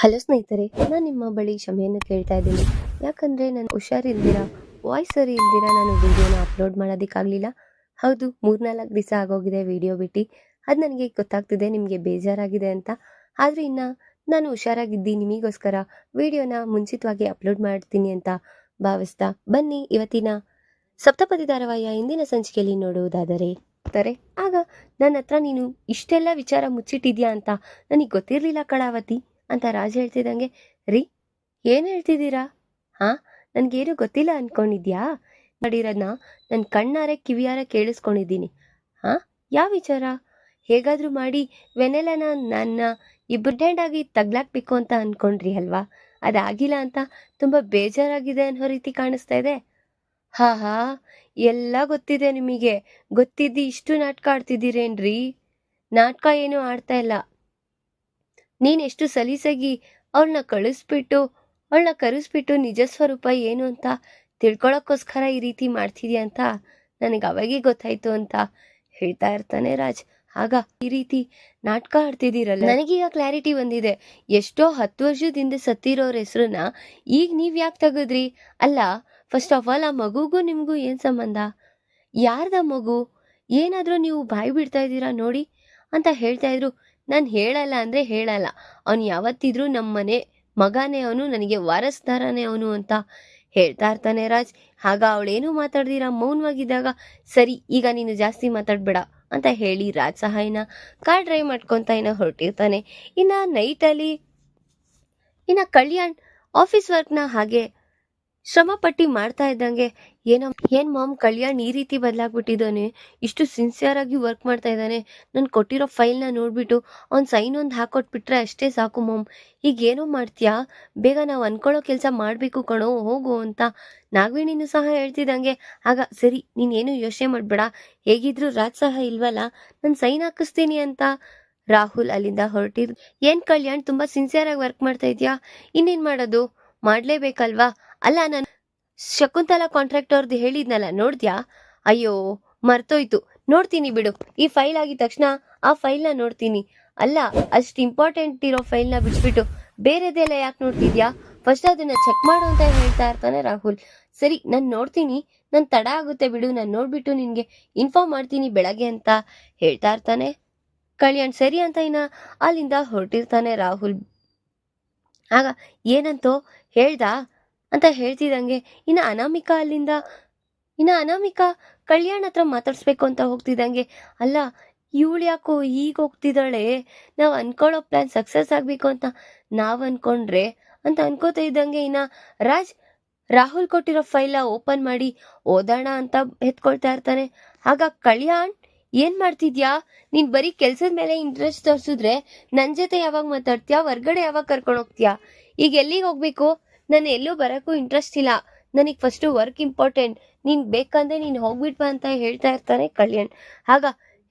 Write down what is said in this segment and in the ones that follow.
Hello ಸ್ನೇಹಿತರೆ, ನಾನು ನಿಮ್ಮ ಬಳಿ ಕ್ಷಮೆಯನ್ನು ಕೇಳ್ತಾ ಇದ್ದೀನಿ. ಯಾಕಂದರೆ ನಾನು ಹುಷಾರಿಲ್ದಿರ ವಾಯ್ಸ್ ಸರಿ ಇಲ್ದಿರ ನಾನು ವಿಡಿಯೋನ ಅಪ್ಲೋಡ್ ಮಾಡೋದಕ್ಕಾಗಲಿಲ್ಲ. ಹೌದು, ಮೂರ್ನಾಲ್ಕು ದಿವಸ ಆಗೋಗಿದೆ ವಿಡಿಯೋ ಬಿಟ್ಟು. ಅದು ನನಗೆ ಗೊತ್ತಾಗ್ತಿದೆ, ನಿಮಗೆ ಬೇಜಾರಾಗಿದೆ ಅಂತ. ಆದರೆ ಇನ್ನು ನಾನು ಹುಷಾರಾಗಿದ್ದು, ನಿಮಗೋಸ್ಕರ ವಿಡಿಯೋನ ಮುಂಚಿತವಾಗಿ ಅಪ್ಲೋಡ್ ಮಾಡ್ತೀನಿ ಅಂತ ಭಾವಿಸ್ತಾ ಬನ್ನಿ ಇವತ್ತಿನ ಸಪ್ತಪದಿ ಧಾರಾವಾಹಿಯ ಇಂದಿನ ಸಂಚಿಕೆಯಲ್ಲಿ ನೋಡುವುದಾದರೆ. ತರೆ, ಆಗ ನನ್ನ ಹತ್ರ ನೀನು ಇಷ್ಟೆಲ್ಲ ವಿಚಾರ ಮುಚ್ಚಿಟ್ಟಿದ್ಯಾ ಅಂತ ನನಗೆ ಗೊತ್ತಿರಲಿಲ್ಲ ಕಳಾವತಿ. ಅಂತ ರಾಜ ಹೇಳ್ತಿದ್ದಂಗೆ, ರೀ, ಏನು ಹೇಳ್ತಿದ್ದೀರಾ? ಹಾಂ, ನನಗೇನು ಗೊತ್ತಿಲ್ಲ ಅಂದ್ಕೊಂಡಿದ್ಯಾ ಮಾಡಿರೋದನ್ನ ನನ್ನ ಕಣ್ಣಾರೆ ಕಿವಿಯಾರ ಕೇಳಿಸ್ಕೊಂಡಿದ್ದೀನಿ. ಹಾಂ, ಯಾವ ವಿಚಾರ? ಹೇಗಾದರೂ ಮಾಡಿ ವೆನೆಲನ ನನ್ನ ಇಬ್ಬರ್ಡಾಗಿ ತಗ್ಲಾಕ್ಬೇಕು ಅಂತ ಅಂದ್ಕೊಂಡ್ರಿ ಅಲ್ವಾ? ಅದಾಗಿಲ್ಲ ಅಂತ ತುಂಬ ಬೇಜಾರಾಗಿದೆ ಅನ್ನೋ ರೀತಿ ಕಾಣಿಸ್ತಾ ಇದೆ. ಹಾ ಹಾ, ಎಲ್ಲ ಗೊತ್ತಿದೆ ನಿಮಗೆ. ಗೊತ್ತಿದ್ದು ಇಷ್ಟು ನಾಟಕ ಆಡ್ತಿದ್ದೀರೇನ್ರಿ? ನಾಟಕ ಏನೂ ಆಡ್ತಾ ಇಲ್ಲ. ನೀನು ಎಷ್ಟು ಸಲೀಸಾಗಿ ಅವಳನ್ನ ಕಳಿಸ್ಬಿಟ್ಟು, ಅವಳನ್ನ ಕರೆಸ್ಬಿಟ್ಟು ನಿಜ ಸ್ವರೂಪ ಏನು ಅಂತ ತಿಳ್ಕೊಳಕ್ಕೋಸ್ಕರ ಈ ರೀತಿ ಮಾಡ್ತಿದ್ಯಾ ಅಂತ ನನಗೆ ಅವಾಗೇ ಗೊತ್ತಾಯ್ತು ಅಂತ ಹೇಳ್ತಾ ಇರ್ತಾನೆ ರಾಜ್. ಆಗ ಈ ರೀತಿ ನಾಟಕ ಆಡ್ತಿದ್ದೀರಲ್ಲ? ನನಗೀಗ ಕ್ಲಾರಿಟಿ ಬಂದಿದೆ. ಎಷ್ಟೋ ಹತ್ತು ವರ್ಷದಿಂದ ಸತ್ತಿರೋರ ಹೆಸ್ರನ್ನ ಈಗ ನೀವು ಯಾಕೆ ತೆಗೆದ್ರಿ? ಅಲ್ಲ ಫಸ್ಟ್ ಆಫ್ ಆಲ್ ಆ ಮಗುಗೂ ನಿಮಗೂ ಏನು ಸಂಬಂಧ? ಯಾರ್ದ ಮಗು? ಏನಾದರೂ ನೀವು ಬಾಯಿ ಬಿಡ್ತಾ ಇದ್ದೀರಾ ನೋಡಿ ಅಂತ ಹೇಳ್ತಾ ಇದ್ರು. ನಾನು ಹೇಳಲ್ಲ ಅಂದರೆ ಹೇಳಲ್ಲ. ಅವನು ಯಾವತ್ತಿದ್ರೂ ನಮ್ಮ ಮನೆ ಮಗನೇ ಅವನು, ನನಗೆ ವಾರಸ್ದಾರನೇ ಅವನು ಅಂತ ಹೇಳ್ತಾ ಇರ್ತಾನೆ ರಾಜ್. ಆಗ ಅವಳೇನು ಮಾತಾಡ್ದಿರ? ಮೌನವಾಗಿದ್ದಾಗ, ಸರಿ, ಈಗ ನೀನು ಜಾಸ್ತಿ ಮಾತಾಡ್ಬೇಡ ಅಂತ ಹೇಳಿ ರಾಜ್ ಸಹಾಯನ ಕಾರ್ ಡ್ರೈವ್ ಮಾಡ್ಕೊತ ಇನ್ನ ಹೊರಟಿರ್ತಾನೆ. ಇನ್ನು ನೈಟಲ್ಲಿ, ಇನ್ನು ಕಲ್ಯಾಣ್, ಆಫೀಸ್ ವರ್ಕ್ನ ಹಾಗೆ ಶ್ರಮ ಪಟ್ಟಿ ಮಾಡ್ತಾ ಇದ್ದಂಗೆ ಏನೋ, ಏನ್ ಮಾಮ್ ಕಲ್ಯಾಣ್ ಈ ರೀತಿ ಬದಲಾಗ್ಬಿಟ್ಟಿದ್ದಾನೆ? ಇಷ್ಟು ಸಿನ್ಸಿಯರ್ ಆಗಿ ವರ್ಕ್ ಮಾಡ್ತಾ ಇದ್ದಾನೆ. ನಾನು ಕೊಟ್ಟಿರೋ ಫೈಲ್ನ ನೋಡ್ಬಿಟ್ಟು ಅವ್ನು ಸೈನ್ ಒಂದು ಹಾಕೊಟ್ಬಿಟ್ರೆ ಅಷ್ಟೇ ಸಾಕು ಮಾಮ್. ಈಗ ಏನೋ ಮಾಡ್ತೀಯಾ? ಬೇಗ ನಾವು ಅನ್ಕೊಳ್ಳೋ ಕೆಲಸ ಮಾಡಬೇಕು ಕಣೋ, ಹೋಗು ಅಂತ ನಾಗವೇಣಿನೂ ಸಹ ಹೇಳ್ತಿದ್ದಂಗೆ. ಆಗ, ಸರಿ, ನೀನೇನು ಯೋಚನೆ ಮಾಡಬೇಡ. ಹೇಗಿದ್ರು ರಾಜ್ ಸಹ ಇಲ್ವಲ್ಲ? ನಾನು ಸೈನ್ ಹಾಕಿಸ್ತೀನಿ ಅಂತ ರಾಹುಲ್ ಅಲ್ಲಿಂದ ಹೊರಟಿದ್. ಏನ್ ಕಲ್ಯಾಣ್, ತುಂಬಾ ಸಿನ್ಸಿಯರ್ ಆಗಿ ವರ್ಕ್ ಮಾಡ್ತಾ ಇದೆಯಾ? ಇನ್ನೇನ್ ಮಾಡೋದು? ಮಾಡ್ಲೇಬೇಕಲ್ವಾ? ಅಲ್ಲ, ನಾನು ಶಕುಂತಲಾ ಅವ್ರದ್ದು ಹೇಳಿದ್ನಲ್ಲ, ನೋಡ್ದ್ಯಾ? ಅಯ್ಯೋ, ಮರ್ತೋಯ್ತು. ನೋಡ್ತೀನಿ ಬಿಡು. ಈ ಫೈಲ್ ಆಗಿದ ತಕ್ಷಣ ಆ ಫೈಲ್ನ ನೋಡ್ತೀನಿ. ಅಲ್ಲ, ಅಷ್ಟು ಇಂಪಾರ್ಟೆಂಟ್ ಇರೋ ಫೈಲ್ನ ಬಿಟ್ಬಿಟ್ಟು ಬೇರೆದೆಲ್ಲ ಯಾಕೆ ನೋಡ್ತಿದ್ಯಾ? ಫಸ್ಟ್ ಅದನ್ನ ಚೆಕ್ ಮಾಡು ಅಂತ ಹೇಳ್ತಾ ಇರ್ತಾನೆ ರಾಹುಲ್. ಸರಿ, ನಾನು ನೋಡ್ತೀನಿ. ನಾನು ತಡ ಆಗುತ್ತೆ ಬಿಡು. ನಾನು ನೋಡ್ಬಿಟ್ಟು ನಿನಗೆ ಇನ್ಫಾರ್ಮ್ ಮಾಡ್ತೀನಿ ಬೆಳಗ್ಗೆ ಅಂತ ಹೇಳ್ತಾ ಇರ್ತಾನೆ. ಕಲ್ಯಾಣ್ ಸರಿ ಅಂತ ಇನ್ನ ಅಲ್ಲಿಂದ ಹೊರಟಿರ್ತಾನೆ ರಾಹುಲ್. ಆಗ ಏನಂತೋ ಹೇಳ್ದಾ? ಅಂತ ಹೇಳ್ತಿದ್ದಂಗೆ, ಇನ್ನು ಅನಾಮಿಕಾ ಅಲ್ಲಿಂದ, ಇನ್ನು ಅನಾಮಿಕಾ ಕಲ್ಯಾಣ್ ಹತ್ರ ಮಾತಾಡಿಸ್ಬೇಕು ಅಂತ ಹೋಗ್ತಿದ್ದಂಗೆ, ಅಲ್ಲ, ಇವಳು ಯಾಕೋ ಈಗ ಹೋಗ್ತಿದ್ದಾಳೆ? ನಾವು ಅನ್ಕೊಳ್ಳೋ ಪ್ಲಾನ್ ಸಕ್ಸಸ್ ಆಗಬೇಕು ಅಂತ ನಾವು ಅನ್ಕೊಂಡ್ರೆ ಅಂತ ಅನ್ಕೋತಾ ಇದ್ದಂಗೆ ಇನ್ನ ರಾಜ್, ರಾಹುಲ್ ಕೊಟ್ಟಿರೋ ಫೈಲ ಓಪನ್ ಮಾಡಿ ಓದೋಣ ಅಂತ ಎತ್ಕೊಳ್ತಾ ಇರ್ತಾನೆ. ಆಗ ಕಲ್ಯಾಣ್, ಏನ್ ಮಾಡ್ತಿದ್ಯಾ? ನೀನು ಬರೀ ಕೆಲ್ಸದ ಮೇಲೆ ಇಂಟ್ರೆಸ್ಟ್ ತೋರಿಸಿದ್ರೆ ನನ್ನ ಜೊತೆ ಯಾವಾಗ ಮಾತಾಡ್ತೀಯಾ? ಹೊರ್ಗಡೆ ಯಾವಾಗ ಕರ್ಕೊಂಡು ಹೋಗ್ತೀಯಾ? ಈಗ ಎಲ್ಲಿಗೆ ಹೋಗ್ಬೇಕು? ನಾನು ಎಲ್ಲೂ ಬರೋಕ್ಕೂ ಇಂಟ್ರೆಸ್ಟ್ ಇಲ್ಲ. ನನಗೆ ಫಸ್ಟು ವರ್ಕ್ ಇಂಪಾರ್ಟೆಂಟ್ ನೀನು ಬೇಕಂದ್ರೆ ನೀನು ಹೋಗ್ಬಿಟ್ವಾ ಅಂತ ಹೇಳ್ತಾ ಇರ್ತಾನೆ ಕಲ್ಯಾಣ್. ಆಗ,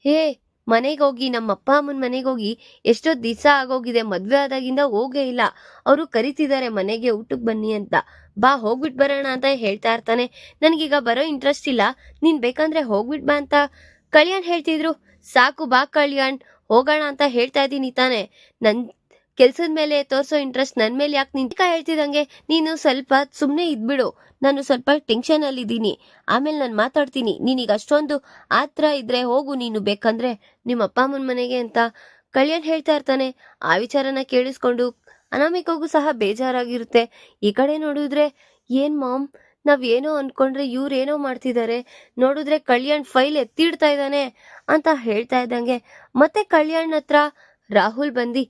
ಹೇ ಮನೆಗೆ ಹೋಗಿ ನಮ್ಮ ಅಪ್ಪ ಅಮ್ಮನ ಮನೆಗೆ ಹೋಗಿ ಎಷ್ಟೋ ದಿವಸ ಆಗೋಗಿದೆ, ಮದುವೆ ಆದಾಗಿಂದ ಹೋಗೇ ಇಲ್ಲ. ಅವರು ಕರಿತಿದ್ದಾರೆ, ಮನೆಗೆ ಊಟಕ್ಕೆ ಬನ್ನಿ ಅಂತ. ಬಾ ಹೋಗ್ಬಿಟ್ಟು ಬರೋಣ ಅಂತ ಹೇಳ್ತಾ ಇರ್ತಾನೆ. ನನಗೀಗ ಬರೋ ಇಂಟ್ರೆಸ್ಟ್ ಇಲ್ಲ. ನೀನು ಬೇಕಂದ್ರೆ ಹೋಗ್ಬಿಟ್ ಬಾ ಅಂತ ಕಲ್ಯಾಣ್ ಹೇಳ್ತಿದ್ರು. ಸಾಕು, ಬಾ ಕಲ್ಯಾಣ್. ಹೋಗೋಣ ಅಂತ ಹೇಳ್ತಾ ಇದ್ದೀನಿ ತಾನೆ. ನನ್ ಕೆಲ್ಸದ ಮೇಲೆ ತೋರಿಸೋ ಇಂಟ್ರೆಸ್ಟ್ ನನ್ನ ಮೇಲೆ ಯಾಕೆ ನಿಂತ ಹೇಳ್ತಿದಂಗೆ ನೀನು ಸ್ವಲ್ಪ ಸುಮ್ಮನೆ ಇದ್ಬಿಡು. ನಾನು ಸ್ವಲ್ಪ ಟೆನ್ಷನ್ ಅಲ್ಲಿ ಇದ್ದೀನಿ ಆಮೇಲೆ ನಾನು ಮಾತಾಡ್ತೀನಿ. ನೀನೀಗ ಅಷ್ಟೊಂದು ಆತ್ರ ಇದ್ರೆ ಹೋಗು ನೀನು ಬೇಕಂದ್ರೆ. ನಿಮ್ಮ ಅಪ್ಪ ಅಮ್ಮನ ಮನೆಗೆ ಅಂತ ಕಲ್ಯಾಣ್ ಹೇಳ್ತಾ ಇರ್ತಾನೆ. ಆ ವಿಚಾರನ ಕೇಳಿಸ್ಕೊಂಡು ಅನಾಮಿಕಗೂ ಸಹ ಬೇಜಾರಾಗಿರುತ್ತೆ. ಈ ಕಡೆ ನೋಡಿದ್ರೆ ಏನ್ ಮಾಮ್? ನಾವ್ ಏನೋ ಅನ್ಕೊಂಡ್ರೆ ಇವ್ರು ಏನೋ ಮಾಡ್ತಿದ್ದಾರೆ ನೋಡಿದ್ರೆ ಕಲ್ಯಾಣ್ ಫೈಲ್ ಎತ್ತಿಡ್ತಾ ಇದ್ದಾನೆ ಅಂತ ಹೇಳ್ತಾ ಇದ್ದಂಗೆ. ಮತ್ತೆ ಕಲ್ಯಾಣ್ ಹತ್ರ ರಾಹುಲ್ ಬಂದಿ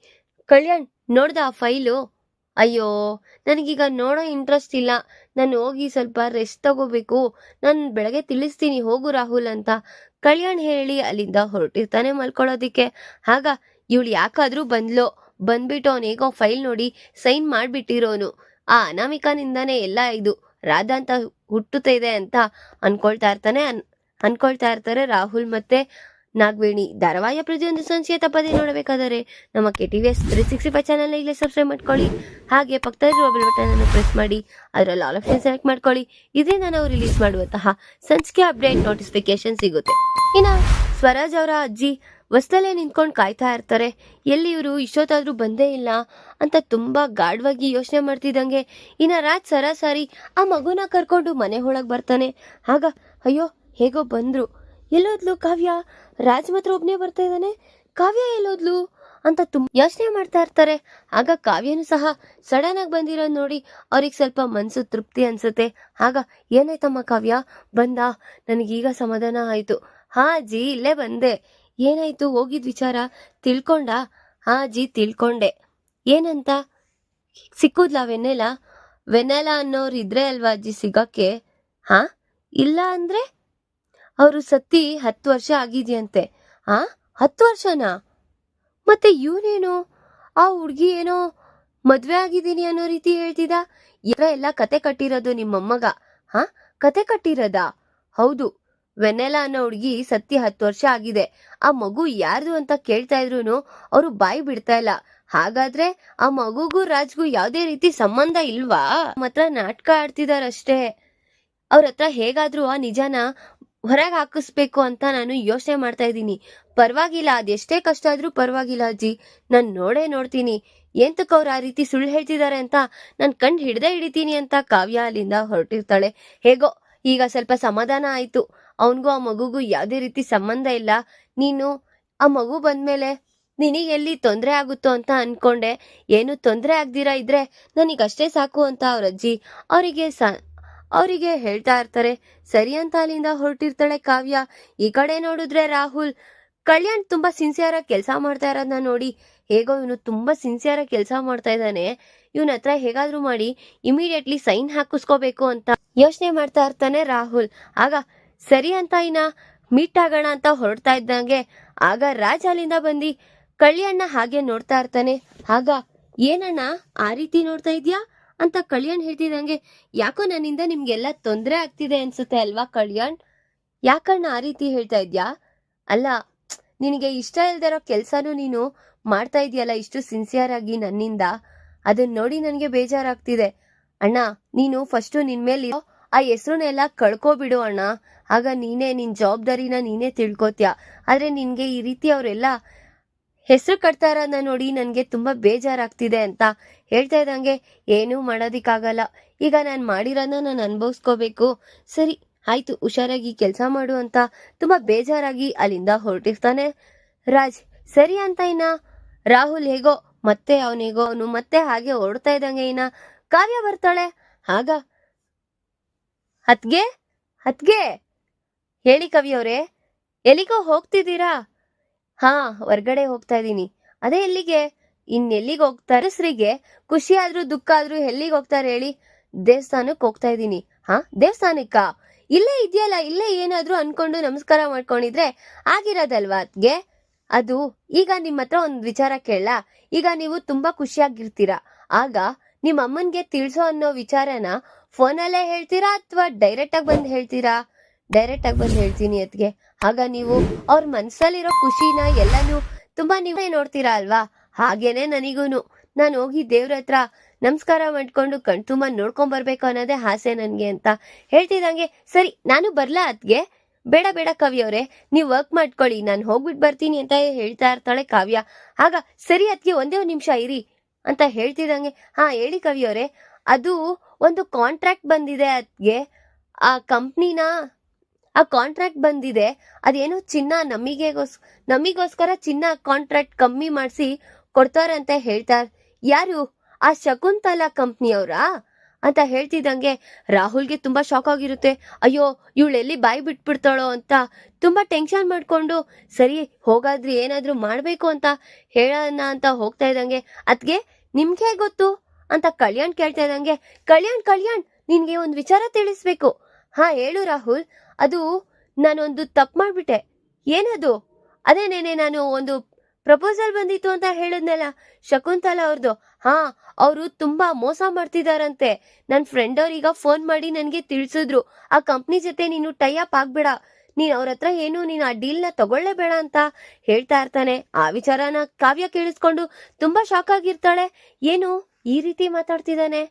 ಕಲ್ಯಾಣ್, ನೋಡ್ದ ಆ ಫೈಲು? ಅಯ್ಯೋ, ನನಗೀಗ ನೋಡೋ ಇಂಟ್ರೆಸ್ಟ್ ಇಲ್ಲ. ನಾನು ಹೋಗಿ ಸ್ವಲ್ಪ ರೆಸ್ಟ್ ತಗೋಬೇಕು. ನಾನು ಬೆಳಗ್ಗೆ ತಿಳಿಸ್ತೀನಿ, ಹೋಗು ರಾಹುಲ್ ಅಂತ. ಕಲ್ಯಾಣ್ ಹೇಳಿ ಅಲ್ಲಿಂದ ಹೊರಟಿರ್ತಾನೆ ಮಲ್ಕೊಳ್ಳೋದಿಕ್ಕೆ. ಆಗ ಇವಳು ಯಾಕಾದ್ರೂ ಬಂದ್ಲೋ. ಬಂದ್ಬಿಟ್ಟು ಅವನು ಫೈಲ್ ನೋಡಿ ಸೈನ್ ಮಾಡಿಬಿಟ್ಟಿರೋನು. ಆ ಅನಾಮಿಕಾನಿಂದಾನೇ ಎಲ್ಲ ಇದು ರಾಧಾ ಅಂತ ಹುಟ್ಟುತ್ತಿದೆ ಅಂತ ಅನ್ಕೊಳ್ತಾ ಇರ್ತಾನೆ ಅನ್, ಅನ್ಕೊಳ್ತಾ ಇರ್ತಾರೆ ರಾಹುಲ್ ಮತ್ತೆ ನಾಗವೇಣಿ ಧಾರಾವಾಹಿಯ ಪ್ರತಿಯೊಂದು ಸಂಚಿಕೆ ತಪ್ಪದೇ ನೋಡಬೇಕಾದರೆ ನಮ್ಮ K T V S three sixty five ಚಾನಲ್ನ ಈಗಲೇ ಸಬ್ಸ್ಕ್ರೈಬ್ ಮಾಡ್ಕೊಳ್ಳಿ. ಹಾಗೆ ಪಕ್ಕದಲ್ಲಿರುವ ಬೆಲ್ ಬಟನ್ ಅನ್ನು ಪ್ರೆಸ್ ಮಾಡಿ, ಅದರಲ್ಲಿ ಆಲ್ ಆಪ್ಷನ್ ಸೆಲೆಕ್ಟ್ ಮಾಡ್ಕೊಳ್ಳಿ. ಇದರಿಂದ ನಾವು ರಿಲೀಸ್ ಮಾಡುವಂತಹ ಸಂಚಿಕೆ ಅಪ್ಡೇಟ್ ನೋಟಿಫಿಕೇಶನ್ ಸಿಗುತ್ತೆ. ಇನ್ನು ಸ್ವರಾಜ್ ಅವರ ಅಜ್ಜಿ ಹೊಸ್ದಲ್ಲೇ ನಿಂತ್ಕೊಂಡು ಕಾಯ್ತಾ ಇರ್ತಾರೆ. ಎಲ್ಲಿ ಇವರು, ಇಷ್ಟೊತ್ತಾದ್ರೂ ಬಂದೇ ಇಲ್ಲ ಅಂತ ತುಂಬಾ ಗಾಢವಾಗಿ ಯೋಚನೆ ಮಾಡ್ತಿದ್ದಂಗೆ ಇನ್ನ ರಾಜ್ ಸರಾಸರಿ ಆ ಮಗುನ ಕರ್ಕೊಂಡು ಮನೆ ಒಳಗೆ ಬರ್ತಾನೆ. ಆಗ, ಅಯ್ಯೋ, ಹೇಗೋ ಬಂದರು. ಎಲ್ಲೋದ್ಲು ಕಾವ್ಯ ರಾಜ್ ಮಾತ್ರ ಒಬ್ನೇ ಬರ್ತಾ ಇದ್ದಾನೆ. ಕಾವ್ಯ ಎಲ್ಲೋದ್ಲು ಅಂತ ತುಂಬ ಯೋಚನೆ ಮಾಡ್ತಾ ಇರ್ತಾರೆ. ಆಗ ಕಾವ್ಯನು ಸಹ ಸಡನ್ ಆಗಿ ಬಂದಿರೋದು ನೋಡಿ ಅವ್ರಿಗೆ ಸ್ವಲ್ಪ ಮನಸ್ಸು ತೃಪ್ತಿ ಅನ್ಸುತ್ತೆ. ಆಗ ಏನಾಯ್ತಮ್ಮ ಕಾವ್ಯ? ಬಂದ? ನನಗೀಗ ಸಮಾಧಾನ ಆಯಿತು. ಹಾ ಅಜ್ಜಿ, ಇಲ್ಲೇ ಬಂದೆ. ಏನಾಯ್ತು? ಹೋಗಿದ್ ವಿಚಾರ ತಿಳ್ಕೊಂಡ? ಹಾ ಅಜ್ಜಿ, ತಿಳ್ಕೊಂಡೆ. ಏನಂತ? ಸಿಕ್ಕುದ್ಲಾ ವೆನ್ನೆಲ? ವೆನ್ನೆಲ ಅನ್ನೋರು ಇದ್ರೆ ಅಲ್ವಾ ಅಜ್ಜಿ ಸಿಗಕ್ಕೆ? ಹಾ? ಇಲ್ಲ ಅಂದ್ರೆ? ಅವರು ಸತ್ತಿ ಹತ್ತು ವರ್ಷ ಆಗಿದೆಯಂತೆ. ಆ? ಹತ್ತು ವರ್ಷನಾ? ಮತ್ತೆ ಇವನೇನು? ಆ ಹುಡ್ಗಿ ಏನೋ ಮದ್ವೆ ಆಗಿದ್ದೀನಿ ಅನ್ನೋ ರೀತಿ ಹೇಳ್ತಿದ ಇದ್ರ ಎಲ್ಲ ಕತೆ ಕಟ್ಟಿರೋದು ನಿಮ್ಮಮ್ಮಗ. ಹಾ? ಕತೆ ಕಟ್ಟಿರೋದಾ? ಹೌದು. ವೆನೆಲ ಅನ್ನೋ ಹುಡ್ಗಿ ಸತ್ತಿ ಹತ್ತು ವರ್ಷ ಆಗಿದೆ. ಆ ಮಗು ಯಾರ್ದು ಅಂತ ಕೇಳ್ತಾ ಇದ್ರು ಅವರು ಬಾಯಿ ಬಿಡ್ತಾ ಇಲ್ಲ. ಹಾಗಾದ್ರೆ ಆ ಮಗುಗೂ ರಾಜ್ಗೂ ಯಾವ್ದೇ ರೀತಿ ಸಂಬಂಧ ಇಲ್ವಾ? ಮಾತ್ರ ನಾಟಕ ಆಡ್ತಿದಾರಷ್ಟೇ. ಅವ್ರ ಹತ್ರ ಹೇಗಾದ್ರೂ ಆ ನಿಜಾನ ಹೊರಗೆ ಹಾಕಿಸ್ಬೇಕು ಅಂತ ನಾನು ಯೋಚನೆ ಮಾಡ್ತಾ ಇದ್ದೀನಿ. ಪರವಾಗಿಲ್ಲ ಅದೆಷ್ಟೇ ಕಷ್ಟ ಆದ್ರೂ ಪರವಾಗಿಲ್ಲ ಅಜ್ಜಿ. ನಾನು ನೋಡೇ ನೋಡ್ತೀನಿ. ಎಂತಕ್ಕೆ ಅವ್ರು ಆ ರೀತಿ ಸುಳ್ಳು ಹೇಳ್ತಿದ್ದಾರೆ ಅಂತ ನಾನು ಕಣ್ ಹಿಡ್ದೇ ಹಿಡಿತೀನಿ ಅಂತ ಕಾವ್ಯ ಅಲ್ಲಿಂದ ಹೊರಟಿರ್ತಾಳೆ. ಹೇಗೋ, ಈಗ ಸ್ವಲ್ಪ ಸಮಾಧಾನ ಆಯಿತು. ಅವನಿಗೂ ಆ ಮಗುಗೂ ಯಾವುದೇ ರೀತಿ ಸಂಬಂಧ ಇಲ್ಲ. ನೀನು, ಆ ಮಗು ಬಂದ್ಮೇಲೆ ನಿನಗೆ ಎಲ್ಲಿ ತೊಂದರೆ ಆಗುತ್ತೋ ಅಂತ ಅನ್ಕೊಂಡೆ. ಏನು ತೊಂದರೆ ಆಗ್ದಿರಾ ಇದ್ರೆ ನನಗಷ್ಟೇ ಸಾಕು ಅಂತ ಅವ್ರ ಅಜ್ಜಿ. ಅವರಿಗೆ ಸ ಅವರಿಗೆ ಹೇಳ್ತಾ ಇರ್ತಾರೆ, ಸರಿ ಅಂತ ಅಲ್ಲಿಂದ ಹೊರಟಿರ್ತಾಳೆ ಕಾವ್ಯ. ಈ ಕಡೆ ನೋಡಿದ್ರೆ ರಾಹುಲ್, ಕಲ್ಯಾಣ್ ತುಂಬಾ ಸಿನ್ಸಿಯರ್ ಆಗಿ ಕೆಲಸ ಮಾಡ್ತಾ ಇರೋದನ್ನ ನೋಡಿ. ಹೇಗೋ ಇವನು ತುಂಬಾ ಸಿನ್ಸಿಯರ್ ಆಗಿ ಕೆಲಸ ಮಾಡ್ತಾ ಇದ್ದಾನೆ. ಇವನ ಹತ್ರ ಹೇಗಾದ್ರೂ ಮಾಡಿ ಇಮಿಡಿಯೇಟ್ಲಿ ಸೈನ್ ಹಾಕಿಸ್ಕೋಬೇಕು ಅಂತ ಯೋಚನೆ ಮಾಡ್ತಾ ಇರ್ತಾನೆ ರಾಹುಲ್. ಆಗ, ಸರಿ ಅಂತ ಇನ್ನ ಮೀಟ್ ಆಗೋಣ ಅಂತ ಹೊರಡ್ತಾ ಇದ್ದಂಗೆ, ಆಗ ರಾಜ್ ಅಲ್ಲಿಂದ ಬಂದು ಕಲ್ಯಾಣ್ನ ಹಾಗೆ ನೋಡ್ತಾ ಇರ್ತಾನೆ. ಆಗ, ಏನಣ್ಣ, ಆ ರೀತಿ ನೋಡ್ತಾ ಇದ್ಯಾ? ಅಂತ ಕಲ್ಯಾಣ್ ಹೇಳ್ತಿದ್ದಂಗೆ, ಯಾಕೋ ನನ್ನಿಂದ ನಿಮ್ಗೆಲ್ಲ ತೊಂದರೆ ಆಗ್ತಿದೆ ಅನ್ಸುತ್ತೆ ಅಲ್ವಾ ಕಲ್ಯಾಣ್? ಯಾಕಣ್ಣ ಆ ರೀತಿ ಹೇಳ್ತಾ ಇದ್ಯಾ? ಅಲ್ಲ, ನಿನಗೆ ಇಷ್ಟ ಇಲ್ದಿರೋ ಕೆಲಸನೂ ನೀನು ಮಾಡ್ತಾ ಇದೆಯಲ್ಲ ಇಷ್ಟು ಸಿನ್ಸಿಯರ್ ಆಗಿ ನನ್ನಿಂದ? ಅದನ್ನ ನೋಡಿ ನನಗೆ ಬೇಜಾರಾಗ್ತಿದೆ. ಅಣ್ಣ, ನೀನು ಫಸ್ಟು ನಿನ್ ಮೇಲೆ ಆ ಹೆಸರನ್ನೆಲ್ಲ ಕಳ್ಕೊಬಿಡು ಅಣ್ಣ. ಆಗ ನೀನೇ ನಿನ್ ಜವಾಬ್ದಾರಿನ ನೀನೇ ತಿಳ್ಕೊತ್ಯ? ಆದ್ರೆ ನಿನ್ಗೆ ಈ ರೀತಿ ಅವರೆಲ್ಲ ಹೆಸರು ಕಟ್ತಾ ಇರೋದನ್ನ ನೋಡಿ ನನಗೆ ತುಂಬ ಬೇಜಾರಾಗ್ತಿದೆ ಅಂತ ಹೇಳ್ತಾ ಇದ್ದಂಗೆ, ಏನೂ ಮಾಡೋದಿಕ್ಕಾಗಲ್ಲ. ಈಗ ನಾನು ಮಾಡಿರೋದನ್ನ ನಾನು ಅನುಭವಿಸ್ಕೋಬೇಕು. ಸರಿ, ಆಯ್ತು, ಹುಷಾರಾಗಿ ಕೆಲಸ ಮಾಡು ಅಂತ ತುಂಬ ಬೇಜಾರಾಗಿ ಅಲ್ಲಿಂದ ಹೊರಟಿರ್ತಾನೆ ರಾಜ್. ಸರಿ ಅಂತ ಇನ್ನ ರಾಹುಲ್ ಹೇಗೋ, ಮತ್ತೆ ಅವನಿಗೋ ಅವನು ಮತ್ತೆ ಹಾಗೆ ಓಡ್ತಾ ಇದ್ದಂಗೆ ಇನ್ನ ಕಾವ್ಯ ಬರ್ತಾಳೆ. ಆಗ ಹತ್ಗೆ ಹತ್ಗೆ, ಹೇಳಿ ಕವಿ ಅವರೇ, ಎಲ್ಲಿಗೋ ಹೋಗ್ತಿದ್ದೀರಾ? ಹಾ, ಹೊರ್ಗಡೆ ಹೋಗ್ತಾ ಇದ್ದೀನಿ ಅದೇ ಎಲ್ಲಿಗೆ ಇನ್ನೆಲ್ಲಿಗೆ ಹೋಗ್ತಾರೆ ಸ್ರಿಗೆ ಖುಷಿ ಆದ್ರೂ ದುಃಖ ಆದ್ರೂ ಎಲ್ಲಿಗೆ ಹೋಗ್ತಾರೆ ಹೇಳಿ? ದೇವಸ್ಥಾನಕ್ಕೆ ಹೋಗ್ತಾ ಇದ್ದೀನಿ ಹಾ, ದೇವಸ್ಥಾನಕ್ಕ? ಇಲ್ಲೇ ಇದೆಯಲ್ಲ, ಇಲ್ಲೇ ಏನಾದ್ರೂ ಅನ್ಕೊಂಡು ನಮಸ್ಕಾರ ಮಾಡ್ಕೊಂಡಿದ್ರೆ ಆಗಿರೋದಲ್ವಾ ಅದ್ಗೆ? ಅದು, ಈಗ ನಿಮ್ಮ ಹತ್ರ ಒಂದು ವಿಚಾರ ಕೇಳ ಈಗ ನೀವು ತುಂಬಾ ಖುಷಿಯಾಗಿರ್ತೀರಾ? ಆಗ ನಿಮ್ಮ ಅಮ್ಮನ್ಗೆ ತಿಳಿಸೋ ಅನ್ನೋ ವಿಚಾರನ ಫೋನಲ್ಲೇ ಹೇಳ್ತೀರಾ ಅಥವಾ ಡೈರೆಕ್ಟ್ ಆಗಿ ಬಂದು ಹೇಳ್ತೀರಾ? ಡೈರೆಕ್ಟ್ ಆಗಿ ಬಂದು ಹೇಳ್ತೀನಿ ಅದ್ಗೆ ಆಗ ನೀವು ಅವ್ರ ಮನಸ್ಸಲ್ಲಿರೋ ಖುಷಿನ ಎಲ್ಲನೂ ತುಂಬಾ ನೀವೇ ನೋಡ್ತೀರಾ ಅಲ್ವಾ? ಹಾಗೇನೆ ನನಗೂನು. ನಾನು ಹೋಗಿ ದೇವ್ರ ಹತ್ರ ನಮಸ್ಕಾರ ಮಾಡ್ಕೊಂಡು ಕಣ್ ತುಂಬಾ ನೋಡ್ಕೊಂಡ್ ಬರ್ಬೇಕು ಅನ್ನೋದೇ ಆಸೆ ನನಗೆ ಅಂತ ಹೇಳ್ತಿದಂಗೆ ಸರಿ, ನಾನು ಬರ್ಲಾ ಅದ್ಗೆ ಬೇಡ ಬೇಡ ಕವ್ಯವ್ರೆ ನೀವು ವರ್ಕ್ ಮಾಡ್ಕೊಳ್ಳಿ. ನಾನು ಹೋಗ್ಬಿಟ್ಟು ಬರ್ತೀನಿ ಅಂತ ಹೇಳ್ತಾ ಇರ್ತಾಳೆ ಕಾವ್ಯ. ಆಗ, ಸರಿ ಅದಕ್ಕೆ ಒಂದೇ ಒಂದು ನಿಮಿಷ ಇರಿ ಅಂತ ಹೇಳ್ತಿದಂಗೆ ಹಾ, ಹೇಳಿ ಕವಿಯವ್ರೆ ಅದು ಒಂದು ಕಾಂಟ್ರಾಕ್ಟ್ ಬಂದಿದೆ ಅದಕ್ಕೆ ಆ ಕಂಪ್ನಿನ ಆ ಕಾಂಟ್ರಾಕ್ಟ್ ಬಂದಿದೆ, ಅದೇನೋ ಚಿನ್ನ ನಮಿಗೆಗೋಸ್, ನಮಿಗೋಸ್ಕರ ಚಿನ್ನ ಕಾಂಟ್ರಾಕ್ಟ್ ಕಮ್ಮಿ ಮಾಡಿಸಿ ಕೊಡ್ತಾರೆ ಅಂತ ಹೇಳ್ತಾರೆ. ಯಾರು? ಆ ಶಕುಂತಲಾ ಕಂಪ್ನಿಯವರಾ ಅಂತ ಹೇಳ್ತಿದ್ದಂಗೆ ರಾಹುಲ್ಗೆ ತುಂಬಾ ಶಾಕ್ ಆಗಿರುತ್ತೆ. ಅಯ್ಯೋ ಇವಳೆಲ್ಲಿ ಬಾಯಿ ಬಿಟ್ಬಿಡ್ತಾಳೋ ಅಂತ ತುಂಬಾ ಟೆನ್ಷನ್ ಮಾಡ್ಕೊಂಡು, ಸರಿ, ಹೋಗಾದ್ರೆ, ಏನಾದರೂ ಮಾಡ್ಬೇಕು ಅಂತ ಹೇಳೋಣ ಅಂತ ಹೋಗ್ತಾ ಇದ್ದಂಗೆ ಅದ್ಗೆ ನಿಮ್ಗೆ ಗೊತ್ತು? ಅಂತ ಕಲ್ಯಾಣ್ ಕೇಳ್ತಾ ಇದ್ದಂಗೆ, ಕಲ್ಯಾಣ್ ಕಲ್ಯಾಣ್, ನಿನ್ಗೆ ಒಂದು ವಿಚಾರ ತಿಳಿಸ್ಬೇಕು. ಹಾ, ಹೇಳು ರಾಹುಲ್. ಅದು ನಾನೊಂದು ತಪ್ಪು ಮಾಡಿಬಿಟ್ಟೆ. ಏನದು? ಅದೇ ನೆನೆ ನಾನು ಒಂದು ಪ್ರಪೋಸಲ್ ಬಂದಿತ್ತು ಅಂತ ಹೇಳಿದ್ನಲ್ಲ, ಶಕುಂತಲಾ ಅವ್ರದ್ದು ಹಾ, ಅವರು ತುಂಬಾ ಮೋಸ ಮಾಡ್ತಿದಾರಂತೆ. ನನ್ನ ಫ್ರೆಂಡ್ ಅವ್ರೀಗ ಫೋನ್ ಮಾಡಿ ನನಗೆ ತಿಳಿಸಿದ್ರು. ಆ ಕಂಪ್ನಿ ಜೊತೆ ನೀನು ಟೈ ಅಪ್ ಆಗ್ಬೇಡ. ನೀನ್ ಅವ್ರ ಹತ್ರ ಏನು, ನೀನು ಆ ಡೀಲ್ನ ತಗೊಳ್ಳೇಬೇಡ ಅಂತ ಹೇಳ್ತಾ ಇರ್ತಾನೆ. ಆ ವಿಚಾರನ ಕಾವ್ಯ ಕೇಳಿಸ್ಕೊಂಡು ತುಂಬಾ ಶಾಕ್ ಆಗಿರ್ತಾಳೆ. ಏನು ಈ ರೀತಿ ಮಾತಾಡ್ತಿದ್ದಾನೆ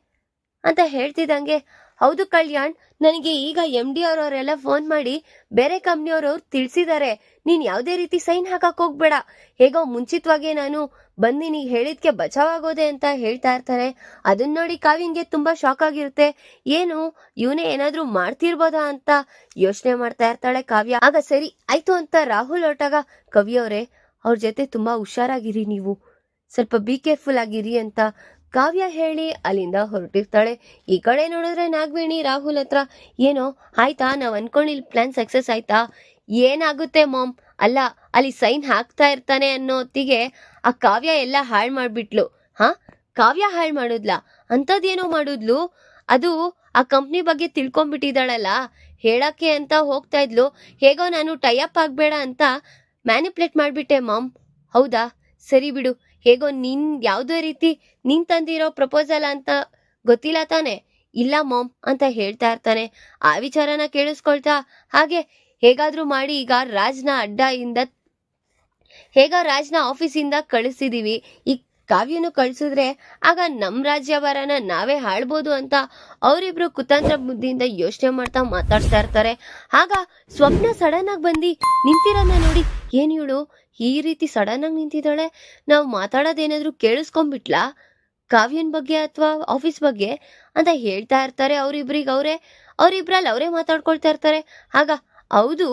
ಅಂತ ಹೇಳ್ತಿದ್ದಂಗೆ ಹೌದು ಕಲ್ಯಾಣ್, ನನಗೆ ಈಗ ಎಂ ಡಿ ಅವರವರೆಲ್ಲ ಫೋನ್ ಮಾಡಿ ಬೇರೆ ಕಂಪ್ನಿಯವರು ತಿಳಿಸಿದ್ದಾರೆ ನೀನ್ ಯಾವುದೇ ರೀತಿ ಸೈನ್ ಹಾಕಕ್ ಹೋಗ್ಬೇಡ. ಹೇಗೋ ಮುಂಚಿತವಾಗೇ ನಾನು ಬಂದಿನಿ ಹೇಳಿದ್ಕೆ ಬಚಾವಾಗೋದೆ ಅಂತ ಹೇಳ್ತಾ ಇರ್ತಾರೆ. ಅದನ್ನ ನೋಡಿ ಕಾವ್ಯಂಗೆ ತುಂಬಾ ಶಾಕ್ ಆಗಿರುತ್ತೆ. ಏನು, ಇವನೇ ಏನಾದ್ರೂ ಮಾಡ್ತಿರ್ಬೋದಾ ಅಂತ ಯೋಚನೆ ಮಾಡ್ತಾ ಇರ್ತಾಳೆ ಕಾವ್ಯ. ಆಗ ಸರಿ, ಆಯ್ತು ಅಂತ ರಾಹುಲ್ ಹೊರಟಾಗ ಕವಿಯವರೇ, ಅವ್ರ ಜೊತೆ ತುಂಬಾ ಹುಷಾರಾಗಿರಿ ನೀವು. ಸ್ವಲ್ಪ ಬಿ ಕೇರ್ಫುಲ್ ಆಗಿರಿ ಅಂತ ಕಾವ್ಯ ಹೇಳಿ ಅಲ್ಲಿಂದ ಹೊರಟಿರ್ತಾಳೆ. ಈ ಕಡೆ ನೋಡಿದ್ರೆ ನಾಗವೇಣಿ, ರಾಹುಲ್ ಹತ್ರ ಏನೋ, ಆಯ್ತಾ, ನಾವ್ ಅನ್ಕೊಂಡಿಲ್ ಪ್ಲಾನ್ ಸಕ್ಸಸ್ ಆಯ್ತಾ? ಏನಾಗುತ್ತೆ ಮಾಮ್? ಅಲ್ಲ, ಅಲ್ಲಿ ಸೈನ್ ಹಾಕ್ತಾ ಇರ್ತಾನೆ ಅನ್ನೋ ಹೊತ್ತಿಗೆ ಆ ಕಾವ್ಯ ಎಲ್ಲ ಹಾಳು ಮಾಡ್ಬಿಟ್ಲು. ಹಾ? ಕಾವ್ಯ ಹಾಳು ಮಾಡುದ್ಲ? ಅಂಥದ್ದೇನೋ ಮಾಡುದ್ಲು? ಅದು ಆ ಕಂಪ್ನಿ ಬಗ್ಗೆ ತಿಳ್ಕೊಂಡ್ಬಿಟ್ಟಿದ್ದಾಳಲ್ಲ? ಹೇಳಕ್ಕೆ ಅಂತ ಹೋಗ್ತಾ ಇದ್ಲು. ಹೇಗೋ ನಾನು ಟೈಅಪ್ ಆಗ್ಬೇಡ ಅಂತ ಮ್ಯಾನಿಪ್ಲೇಟ್ ಮಾಡ್ಬಿಟ್ಟೆ ಮಾಮ್. ಹೌದಾ? ಸರಿ ಬಿಡು. ಹೇಗೋ ನಿನ್ ಯಾವುದೇ ರೀತಿ ನಿನ್ ತಂದಿರೋ ಪ್ರಪೋಸಲ್ ಅಂತ ಗೊತ್ತಿಲ್ಲ ತಾನೆ. ಇಲ್ಲ ಮಾಮ್ ಅಂತ ಹೇಳ್ತಾ ಇರ್ತಾನೆ. ಆ ವಿಚಾರನ ಕೇಳಿಸ್ಕೊಳ್ತಾ ಹಾಗೆ ಹೇಗಾದ್ರೂ ಮಾಡಿ ಈಗ ರಾಜ್ನ ಅಡ್ಡ ಇಂದ ಹೇಗ ರಾಜ್ನ ಆಫೀಸಿಂದ ಕಳಿಸಿದೀವಿ. ಈ ಕಾವ್ಯನು ಕಳ್ಸಿದ್ರೆ ಆಗ ನಮ್ ರಾಜ್ಯವರನ ನಾವೇ ಹಾಳ್ಬೋದು ಅಂತ ಅವರಿಬ್ರು ಕುತಂತ್ರ ಬುದ್ಧಿಯಿಂದ ಯೋಚನೆ ಮಾಡ್ತಾ ಮಾತಾಡ್ತಾ ಇರ್ತಾರೆ. ಆಗ ಸ್ವಪ್ನ ಸಡನ್ ಆಗಿ ಬಂದು ನಿಂತಿರೋದನ್ನ ನೋಡಿ, ಏನ್ ಇವಳು? ಈ ರೀತಿ ಸಡನ್ ಆಗಿ ನಿಂತಿದ್ದಾಳೆ? ನಾವು ಮಾತಾಡೋದೇನಾದ್ರೂ ಕೇಳಿಸ್ಕೊಂಡ್ಬಿಟ್ಲಾ? ಕಾವ್ಯನ್ ಬಗ್ಗೆ ಅಥವಾ ಆಫೀಸ್ ಬಗ್ಗೆ? ಅಂತ ಹೇಳ್ತಾ ಇರ್ತಾರೆ ಅವ್ರಿಬ್ರಿಗೆ ಅವರೇ. ಅವರಿಬ್ರಲ್ಲಿ ಅವರೇ ಮಾತಾಡ್ಕೊಳ್ತಾ ಇರ್ತಾರೆ. ಆಗ, ಹೌದು,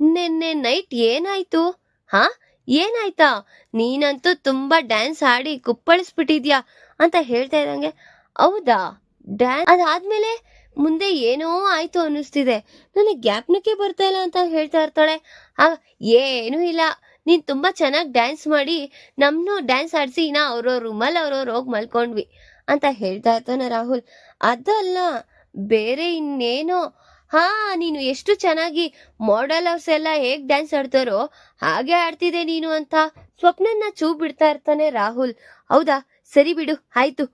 ನಿನ್ನೆ ನೈಟ್ ಏನಾಯ್ತು? ಹಾ? ಏನಾಯ್ತಾ? ನೀನಂತೂ ತುಂಬಾ ಡ್ಯಾನ್ಸ್ ಆಡಿ ಕುಪ್ಪಳಿಸ್ಬಿಟ್ಟಿದ್ಯಾ? ಅಂತ ಹೇಳ್ತಾ ಇದ್ದಂಗೆ, ಹೌದಾ? ಡ್ಯಾನ್ಸ್ ಅದಾದ್ಮೇಲೆ ಮುಂದೆ ಏನೋ ಆಯ್ತು ಅನ್ನಿಸ್ತಿದೆ. ನನಗೆ ಜ್ಞಾಪನಕ್ಕೆ ಬರ್ತಾ ಇಲ್ಲ ಅಂತ ಹೇಳ್ತಾ ಇರ್ತಾಳೆ. ಆಗ, ಏನೂ ಇಲ್ಲ. ನೀನು ತುಂಬಾ ಚೆನ್ನಾಗಿ ಡ್ಯಾನ್ಸ್ ಮಾಡಿ ನಮ್ಮನ್ನು ಡ್ಯಾನ್ಸ್ ಆಡಿಸಿ ನಾ ಅವ್ರವ್ರ ರೂಮಲ್ಲಿ ಅವ್ರವ್ರು ಹೋಗಿ ಮಲ್ಕೊಂಡ್ವಿ. ಅಂತ ಹೇಳ್ತಾ ಇರ್ತಾನೆ ರಾಹುಲ್. ಅದಲ್ಲ, ಬೇರೆ ಇನ್ನೇನೋ ಹಾ, ನೀನು ಎಷ್ಟು ಚೆನ್ನಾಗಿ ಅವರ್ಸ್ ಎಲ್ಲ ಹೇಗ್ ಡ್ಯಾನ್ಸ್ ಆಡ್ತಾರೋ ಹಾಗೆ ಆಡ್ತಿದೆ ನೀನು ಅಂತ ಸ್ವಪ್ನನ್ನ ಚೂ ಬಿಡ್ತಾ ಇರ್ತಾನೆ ರಾಹುಲ್. ಹೌದಾ? ಸರಿ ಬಿಡು, ಆಯ್ತು.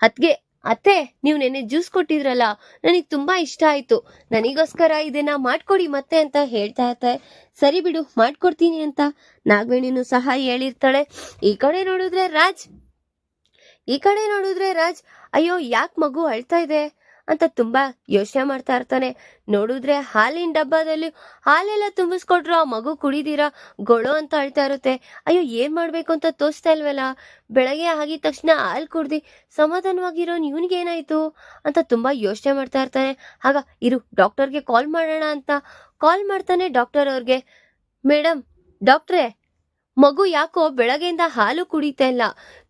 ಅತ್ಗೆ, ಅತ್ತೆ, ನೀವು ನೆನ್ನೆ ಜ್ಯೂಸ್ ಕೊಟ್ಟಿದ್ರಲ್ಲ, ನನಗೆ ತುಂಬಾ ಇಷ್ಟ ಆಯ್ತು. ನನಗೋಸ್ಕರ ಇದನ್ನ ಮಾಡ್ಕೊಡಿ ಮತ್ತೆ ಅಂತ ಹೇಳ್ತಾ ಇರ್ತಾರೆ ಸರಿ ಬಿಡು, ಮಾಡ್ಕೊಡ್ತೀನಿ ಅಂತ ನಾಗವೇಣಿನೂ ಸಹ ಹೇಳಿರ್ತಾಳೆ. ಈ ಕಡೆ ನೋಡಿದ್ರೆ ರಾಜ್, ಈ ಕಡೆ ನೋಡಿದ್ರೆ ರಾಜ್, ಅಯ್ಯೋ, ಯಾಕೆ ಮಗು ಅಳ್ತಾ ಇದೆ? ಅಂತ ತುಂಬಾ ಯೋಚನೆ ಮಾಡ್ತಾ ಇರ್ತಾನೆ. ನೋಡಿದ್ರೆ ಹಾಲಿನ ಡಬ್ಬದಲ್ಲಿ ಹಾಲೆಲ್ಲ ತುಂಬಿಸ್ಕೊಟ್ರು, ಆ ಮಗು ಕುಡಿದೀರಾ, ಗೊಳೋ ಅಂತ ಅಳ್ತಾ ಇರುತ್ತೆ. ಅಯ್ಯೋ, ಏನ್ ಮಾಡ್ಬೇಕು ಅಂತ ತೋಚ್ತಾ ಇಲ್ವಲ್ಲ? ಬೆಳಗ್ಗೆ ಆಗಿದ ತಕ್ಷಣ ಹಾಲು ಕುಡ್ದು ಸಮಾಧಾನವಾಗಿರೋ ಏನಾಯ್ತು ಅಂತ ತುಂಬಾ ಯೋಚನೆ ಮಾಡ್ತಾ ಇರ್ತಾನೆ. ಆಗ, ಇರು, ಡಾಕ್ಟರ್ಗೆ ಕಾಲ್ ಮಾಡೋಣ ಅಂತ. ಕಾಲ್ ಮಾಡ್ತಾನೆ ಡಾಕ್ಟರ್ ಅವ್ರಿಗೆ ಮೇಡಮ್ ಡಾಕ್ಟ್ರೇ, ಮಗು ಯಾಕೋ ಬೆಳಗ್ಗೆಯಿಂದ ಹಾಲು ಕುಡಿತಾ ಇಲ್ಲ,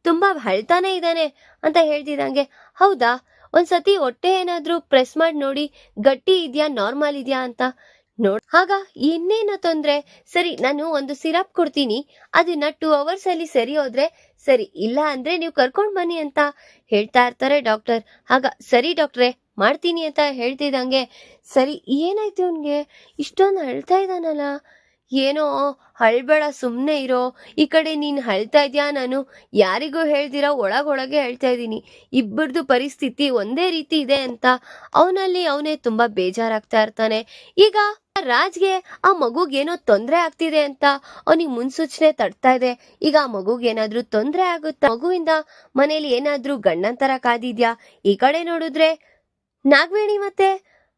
ತುಂಬಾ ಹಳ್ತಾನೆ ಇದ್ದಾನೆ ಅಂತ ಹೇಳ್ತಿದ್ದಂಗೆ, ಹೌದಾ? ಒಂದ್ಸತಿ ಹೊಟ್ಟೆ ಏನಾದರೂ ಪ್ರೆಸ್ ಮಾಡಿ ನೋಡಿ, ಗಟ್ಟಿ ಇದೆಯಾ ನಾರ್ಮಲ್ ಇದೆಯಾ ಅಂತ ನೋಡ್ ಆಗ ಇನ್ನೇನು ತೊಂದ್ರೆ? ಸರಿ, ನಾನು ಒಂದು ಸಿರಪ್ ಕೊಡ್ತೀನಿ. ಅದನ್ನ ಟೂ ಅವರ್ಸ್ ಅಲ್ಲಿ ಸರಿ ಹೋದ್ರೆ ಸರಿ, ಇಲ್ಲ ಅಂದ್ರೆ ನೀವು ಕರ್ಕೊಂಡ್ ಬನ್ನಿ ಅಂತ ಹೇಳ್ತಾ ಇರ್ತಾರೆ ಡಾಕ್ಟರ್ ಆಗ ಸರಿ ಡಾಕ್ಟ್ರೆ ಮಾಡ್ತೀನಿ ಅಂತ ಹೇಳ್ತಿದ್ದಂಗೆ, ಸರಿ, ಏನಾಯ್ತು ಅವನ್ಗೆ ಇಷ್ಟೊಂದು ಅಳ್ತಾ ಇದ್ದಾನಲ್ಲ. ಏನೋ ಅಳ್ಬೇಡ ಸುಮ್ಮನೆ ಇರೋ, ಈ ಕಡೆ ನೀನು ಅಳ್ತಾ ಇದೆಯಾ ನಾನು? ಯಾರಿಗೂ ಹೇಳ್ದಿರ, ಒಳಗೊಳಗೆ ಹೇಳ್ತಾ ಇದ್ದೀನಿ. ಇಬ್ಬರದು ಪರಿಸ್ಥಿತಿ ಒಂದೇ ರೀತಿ ಇದೆ ಅಂತ ಅವನಲ್ಲಿ ಅವನೇ ತುಂಬಾ ಬೇಜಾರಾಗ್ತಾ ಇರ್ತಾನೆ. ಈಗ ರಾಜ್ಗೆ, ಆ ಮಗುಗೇನೋ ತೊಂದರೆ ಆಗ್ತಿದೆ ಅಂತ ಅವನಿಗೆ ಮುನ್ಸೂಚನೆ ತಡ್ತಾ ಇದೆ. ಈಗ ಆ ಮಗುಗೇನಾದ್ರೂ ತೊಂದರೆ ಆಗುತ್ತಾ? ಮಗುವಿಂದ ಮನೇಲಿ ಏನಾದ್ರೂ ಗಂಡಂತರ ಕಾದಿದ್ಯಾ? ಈ ಕಡೆ ನೋಡಿದ್ರೆ ನಾಗವೇಣಿ ಮತ್ತೆ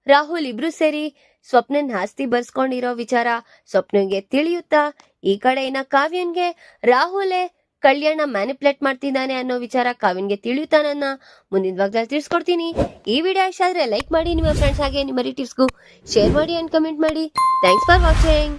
ರಾಹುಲ್ ಇಬ್ರು ಸೇರಿ ಸ್ವಪ್ನನ್ ಆಸ್ತಿ ಬರ್ಸ್ಕೊಂಡಿರೋ ವಿಚಾರ ಸ್ವಪ್ನಿಗೆ ತಿಳಿಯುತ್ತಾ ಈ ಕಡೆ ಇನ್ನ ಕಾವ್ಯನ್ಗೆ ರಾಹುಲೇ ಕಲ್ಯಾಣ ಮ್ಯಾನಿಪ್ಯುಲೇಟ್ ಮಾಡ್ತಿದ್ದಾನೆ ಅನ್ನೋ ವಿಚಾರ ಕಾವ್ಯನ್ಗೆ ತಿಳಿಯುತ್ತಾ ನನ್ನ ಮುಂದಿನ ಭಾಗದಲ್ಲಿ ತಿಳಿಸ್ಕೊಡ್ತೀನಿ. ಈ ವಿಡಿಯೋ ಇಷ್ಟ ಆದ್ರೆ ಲೈಕ್ ಮಾಡಿ, ನಿಮ್ಮ ಫ್ರೆಂಡ್ಸ್ ಹಾಗೆ ನಿಮ್ಮ ರಿಲೇಟಿವ್ಸ್ಗೂ ಶೇರ್ ಮಾಡಿ ಅಂಡ್ ಕಮೆಂಟ್ ಮಾಡಿ. Thanks for watching